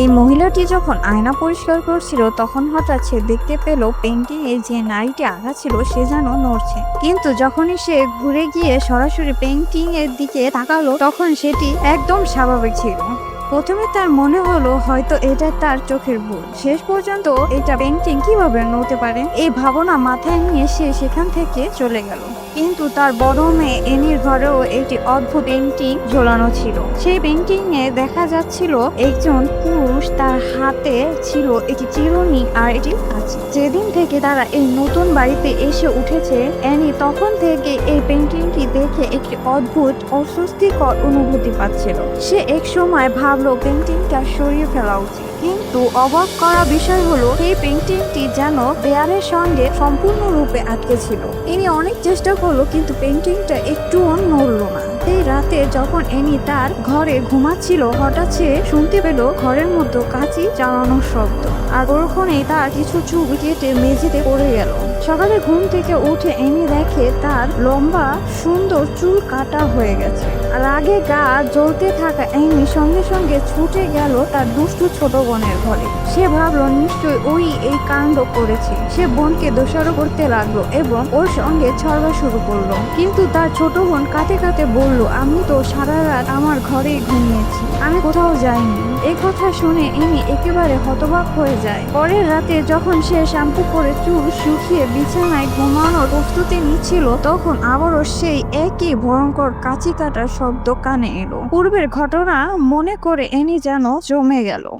এই মহিলাটি যখন আয়না পরিষ্কার করছিল, তখন হঠাৎ সে দেখতে পেল পেন্টিং এ যে নারীটি আঁকা ছিল, সে যেন নড়ছে। কিন্তু যখনই সে ঘুরে গিয়ে সরাসরি পেন্টিং এর দিকে তাকালো, তখন সেটি একদম স্বাভাবিক ছিল। প্রথমে তার মনে হলো হয়তো এটা তার চোখের ভুল। শেষ পর্যন্ত এটা পেন্টিং কীভাবে নড়তে পারে? এই ভাবনা মাথায় নিয়ে সে সেখান থেকে চলে গেল। কিন্তু তার বড় মেয়ে এনির ঘরেও একটি অদ্ভুত পেন্টিং ঝোলানো ছিল। সেই পেন্টিং এ দেখা যাচ্ছিল একজন পুরুষ তার হাতে ছিল একটি চিরুনি আর একটি কাঁচি। যেদিন থেকে তারা এই নতুন বাড়িতে এসে উঠেছে অ্যানি তখন থেকে এই পেন্টিংটি দেখে একটি অদ্ভুত অস্বস্তিকর অনুভূতি পাচ্ছিল। সে এক সময় ভাবলো পেন্টিংটা সরিয়ে ফেলা উচিত। কিন্তু অবাক করা বিষয় হলো এই পেন্টিংটি যেন দেয়ালের সঙ্গে সম্পূর্ণরূপে আটকে ছিল। ইনি অনেক চেষ্টা করল, কিন্তু পেন্টিংটা একটুও নড়লো না। সেই রাতে যখন এনি তার ঘরে ঘুমাচ্ছিল, হঠাৎ সে শুনতে পেল ঘরের মধ্যে কাঁচি চালানোর শব্দ। আর ওরক্ষণেই তার কিছু চুল কেটে মেঝেতে পড়ে গেল। সকালে ঘুম থেকে উঠে এনি দেখে তার লম্বা, সুন্দর চুল কাটা হয়ে গেছে। আর আগে গা জ্বলতে থাকা এনি সঙ্গে সঙ্গে ছুটে গেল তার দুষ্টু ছোট বোনের ঘরে। সে ভাবলো নিশ্চয় ওই এই কাণ্ড করেছে। সে বোনকে দোষারোপ করতে লাগল এবং ওর সঙ্গে ছড়া শুরু করল। কিন্তু তার ছোট বোন কাতে কাতে বলল, আমি তো সারা রাত আমার ঘরেই ঘুমিয়েছি। আমি কোথাও যাইনি। এই কথা শুনে এমি একেবারে হতবাক হয়ে যায়। পরের রাতে যখন সে শ্যাম্পু করে চুল শুকিয়ে বিছানায় ঘুমানোর প্রস্তুতি নিচ্ছিল, তখন আবারও সেই একই ভয়ঙ্কর কাঁচি কাটার শব্দ কানে এলো। পূর্বের ঘটনা মনে করে এনি যেন জমে গেল।